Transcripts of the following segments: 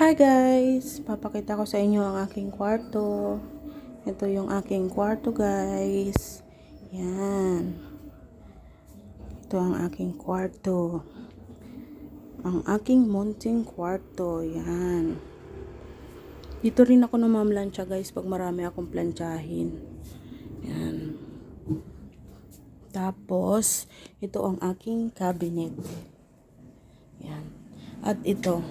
Hi guys! Papakita ko sa inyo ang aking kwarto. Ito yung aking kwarto guys. Yan. Ito ang aking kwarto. Ang aking munting kwarto. Yan. Dito rin ako namamlansya guys pag marami akong plantsahin. Yan. Tapos, ito ang aking cabinet. Yan. At ito,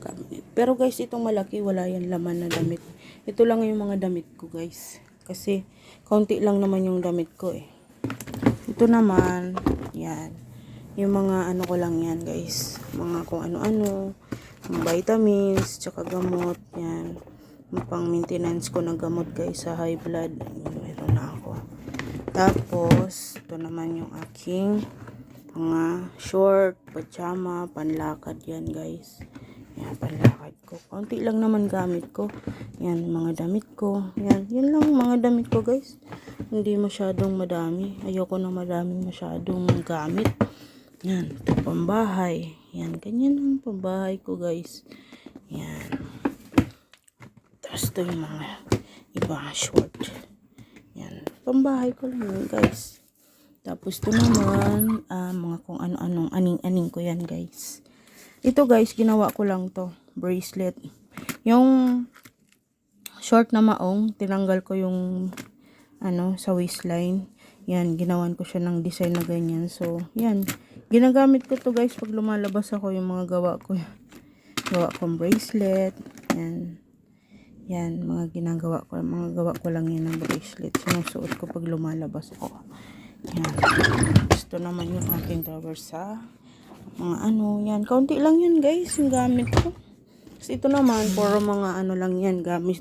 cabinet. Pero guys, itong malaki, wala yan laman na damit. Ito lang yung mga damit ko guys. Kasi, kaunti lang naman yung damit ko eh. Ito naman, yan. Yung mga ano ko lang yan guys. Mga kung ano-ano. Vitamins, tsaka gamot. Yan. Pang maintenance ko ng gamot guys sa high blood. Meron na ako. Tapos, ito naman yung aking mga short, pajama, panlakad yan guys. Yan, panlakad ko. Konti lang naman gamit ko. Yan, mga damit ko. Yan, yan lang mga damit ko guys. Hindi masyadong madami. Ayoko na madaming masyadong gamit. Yan, ito pambahay. Yan, ganyan ang pambahay ko guys. Yan. Tapos ito yung mga iba short. Yan, pambahay ko lang yun guys. Tapos ito naman, ah, mga kung ano-anong aning-aning ko yan guys. Ito guys, ginawa ko lang to. Bracelet. Yung short na maong, tinanggal ko yung ano, sa waistline. Yan, ginawan ko siya ng design na ganyan. So, yan. Ginagamit ko to guys pag lumalabas ako yung mga gawa ko. Gawa kong bracelet. Yan. Yan, mga ginagawa ko. Mga gawa ko lang yan ng bracelet. Sinusuot ko pag lumalabas ako. Yan. Gusto naman yung aking drawer sa mga ano, yan. Kaunti lang yan guys, yung gamit ko. Kasi ito naman, puro mga ano lang yan, gamit.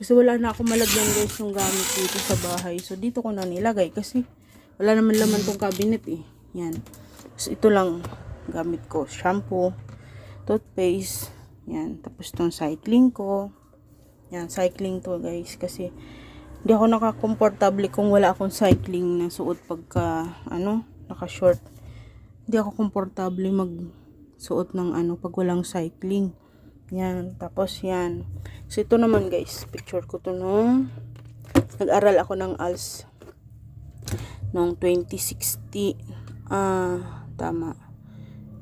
Kasi wala na ako malagyan guys yung gamit dito sa bahay. So, dito ko na nilagay kasi wala naman laman tong cabinet eh. Yan. So, ito lang gamit ko. Shampoo, toothpaste, yan. Tapos tong cycling ko. Yan, cycling to guys. Kasi, hindi ako nakakomportable kung wala akong cycling na suot pagka, ano, naka-short. Hindi ako komportable mag suot ng ano, pag walang cycling. Yan, tapos yan. So, ito naman guys, picture ko to nung nag-aral ako ng ALS noong 2060. Ah, tama.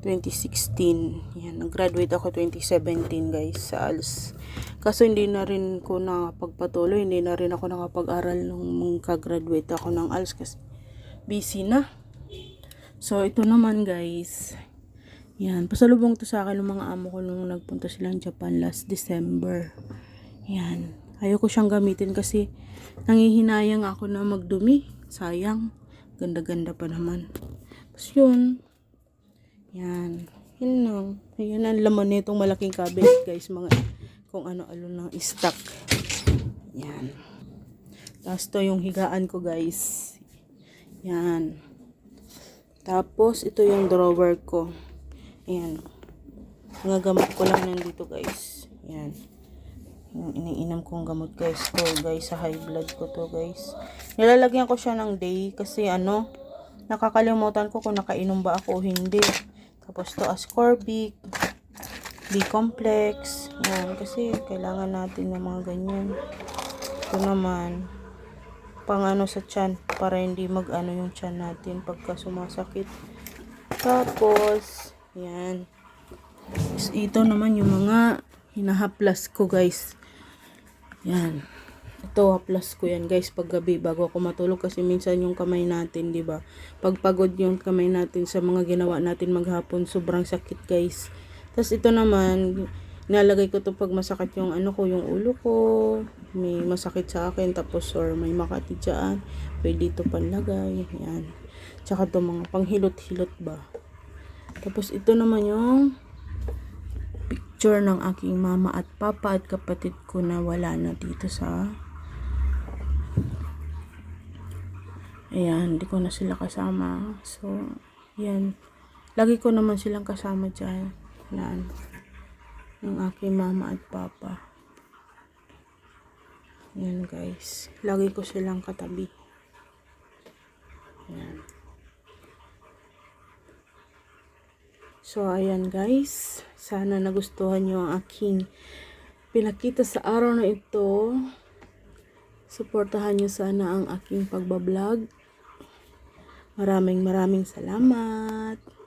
2016. Yan, nag-graduate ako 2017 guys sa ALS. Kaso hindi na rin ko nakapagpatuloy, hindi na rin ako nakapag-aral nung magka-graduate ako ng ALS kasi busy na. So, ito naman guys. Yan, pasalubong to sa akin ng mga amo ko nung nagpunta silang Japan last December. Yan. Ayoko siyang gamitin kasi nangihinayang ako na magdumi. Sayang. Ganda-ganda pa naman. Tapos yun. Yan. Yun lang. Ayan ang laman nitong malaking cabinet guys. Mga kung ano-ano ng stock. Yan. Tapos to yung higaan ko guys. Yan. Tapos ito yung drawer ko. Ayan. Mga gamot ko lang nandito guys. Yan. Yung iniinam kong gamot guys. To guys, sa high blood ko to guys. Nilalagyan ko siya ng day kasi ano, nakakalimutan ko kung nakainom ba ako o hindi. Tapos to ascorbic, B-complex. Yan, kasi kailangan natin ng mga ganyan. Ito naman, pang ano sa tiyan, para hindi mag ano yung tiyan natin pagka sumasakit. Tapos, yan. Ito naman yung mga hinahaplas ko guys. Yan. Ito, haplas ko yan guys pag gabi bago ako matulog kasi minsan yung kamay natin, di ba? Pag pagod yung kamay natin sa mga ginawa natin maghapon, sobrang sakit guys. Tapos ito naman, nalagay ko to pag masakit yung ano ko, yung ulo ko, may masakit sa akin, tapos or may makati dyan, pwede ito panlagay, yan. Tsaka to mga panghilot-hilot ba. Tapos ito naman yung picture ng aking mama at papa at kapatid ko na wala na dito sa Ayan, hindi ko na sila kasama. So, yan. Lagi ko naman silang kasama dyan. Yan. Yung aking mama at papa. Yan guys. Lagi ko silang katabi. Yan. So, ayan guys. Sana nagustuhan nyo ang aking pinakita sa araw na ito. Suportahan nyo sana ang aking pagbablog. Maraming maraming salamat.